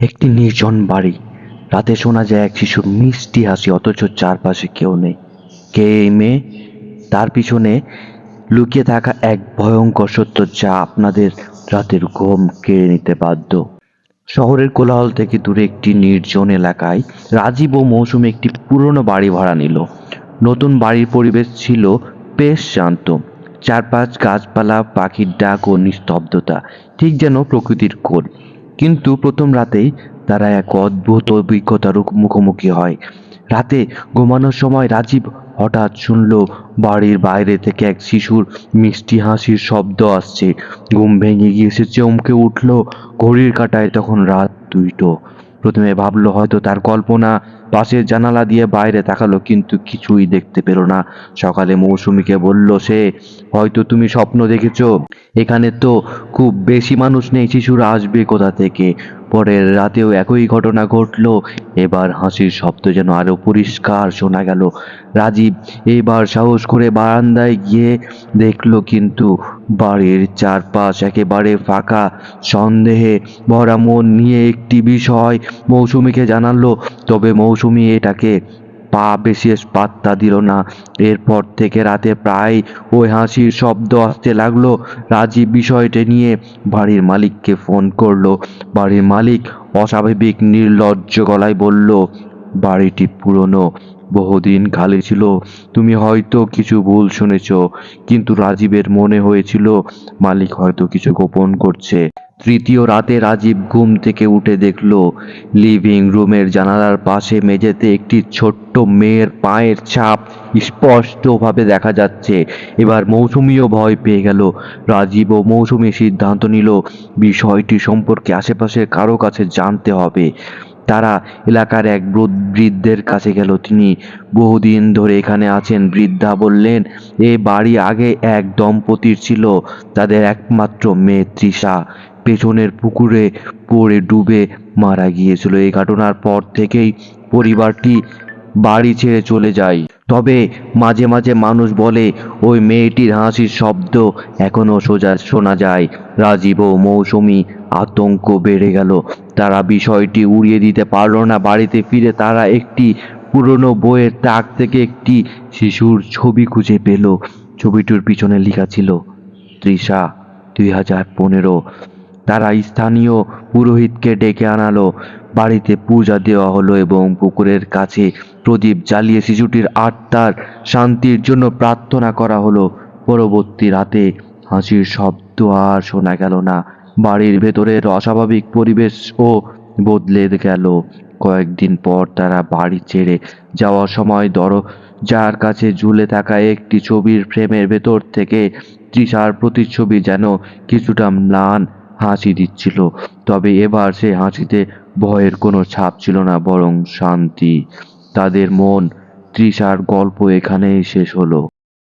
একটি নির্জন বাড়ি। রাতে শোনা যায় এক শিশুর মিষ্টি হাসি, অথচ চারপাশে কেউ নেই। কে এই মেয়ে? তার পিছনে লুকিয়ে থাকা এক ভয়ঙ্কর সত্য যা আপনাদের রাতের ঘুম কেড়ে নিতে বাধ্য। শহরের কোলাহল থেকে দূরে একটি নির্জন এলাকায় রাজীব ও মৌসুমী একটি পুরনো বাড়ি ভাড়া নিল। নতুন বাড়ির পরিবেশ ছিল বেশ শান্ত। চারপাশ গাছপালা, পাখির ডাক ও নিস্তব্ধতা, ঠিক যেন প্রকৃতির কোল। কিন্তু প্রথম রাতেই তারা এক অদ্ভুত অভিজ্ঞতার মুখোমুখি হয়। রাতে ঘুমানোর সময় রাজীব হঠাৎ শুনল, বাড়ির বাইরে থেকে এক শিশুর মিষ্টি হাসির শব্দ আসছে। ঘুম ভেঙে গিয়ে সে চমকে উঠল, ঘড়ির কাটায় তখন রাত দুইটো। প্রথমে ভাবলো হয়তো তার কল্পনা পাশের জানালা দিয়ে বাইরে তাকালো, কিন্তু কিছুই দেখতে পেল না। সকালে মৌসুমীকে বলল, সে, হয়তো তুমি স্বপ্ন দেখেছ। এখানে তো খুব বেশি মানুষ নেই, শিশুরা আসবে কোথা থেকে? পরের রাতেও একই ঘটনা ঘটলো। এবার হাসির শব্দ যেন আরও পরিষ্কার শোনা গেল। রাজীব এবার সাহস করে বারান্দায় গিয়ে দেখল, কিন্তু বাড়ির চারপাশ একেবারে ফাঁকা। সন্দেহে ভরা মন নিয়ে একটি বিষয় মৌসুমীকে জানালো, তবে মৌসুমী এটাকে পা বিশেষ পাত্তা দিল না। এরপর থেকে রাতে প্রায় ওই হাসির শব্দ আসতে লাগল। রাজীব বিষয়টি নিয়ে বাড়ির মালিককে ফোন করল। বাড়ির মালিক অস্বাভাবিক নির্লজ্জ গলায় বলল, বাড়িটি পুরনো, বহুদিন খালি ছিল। তুমি হয়তো কিছু ভুল শুনেছ, কিন্তু রাজীবের মনে হয়েছিল মালিক হয়তো কিছু গোপন করছে। তৃতীয় রাতে রাজীব ঘুম থেকে উঠে দেখল, লিভিং রুমের জানালার পাশে মেঝেতে একটি ছোট্ট মেয়ের পায়ের ছাপ স্পষ্টভাবে দেখা যাচ্ছে। এবার মৌসুমিও ভয় পেয়ে গেল। রাজীব ও মৌসুমি সিদ্ধান্ত নিল, বিষয়টি সম্পর্কে আশেপাশের কারও কাছে জানতে হবে। তারা এলাকার এক বৃদ্ধ- বৃদ্ধের কাছে গেল। তিনি বহুদিন ধরে এখানে আছেন, বৃদ্ধা বললেন, এ বাড়ি আগে এক দম্পতির ছিল, তাদের একমাত্র মেয়ে তৃষা। পেছনের পুকুরে পড়ে ডুবে মারা গিয়েছিল। এই ঘটনার পর থেকেই পরিবারটি বাড়ি ছেড়ে চলে যায়। তবে মাঝে মাঝে মানুষ বলে, ওই মেয়েটির হাসির শব্দ এখনও সোজা শোনা যায়। রাজীব ও মৌসুমী আতঙ্ক বেড়ে গেল। তারা বিষয়টি উড়িয়ে দিতে পারল না। বাড়িতে ফিরে তারা একটি পুরনো বইয়ের তাক থেকে একটি শিশুর ছবি খুঁজে পেল। ছবিটির পিছনে লেখা ছিল তৃষা দুই হাজার পনেরো। তারা স্থানীয় পুরোহিতকে ডেকে আনালো। বাড়িতে পূজা দেওয়া হলো এবং পুকুরের কাছে প্রদীপ জ্বালিয়ে শিশুটির আত্মার শান্তির জন্য প্রার্থনা করা হলো। পরবর্তী রাতে হাসির শব্দ আর শোনা গেল না। বাড়ির ভেতরের অস্বাভাবিক পরিবেশও বদলে গেল। কয়েকদিন পর তারা বাড়ি ছেড়ে যাওয়ার সময় দরজার কাছে ঝুলে থাকা একটি ছবির ফ্রেমের ভেতর থেকে তৃষার প্রতিচ্ছবি যেন কিছুটা ম্লান হাসি দিচ্ছিল। তবে এবার সে হাসিতে ভয়ের কোনো ছাপ ছিল না, বরং শান্তি। তাদের মন, তৃষার গল্প এখানেই শেষ হলো।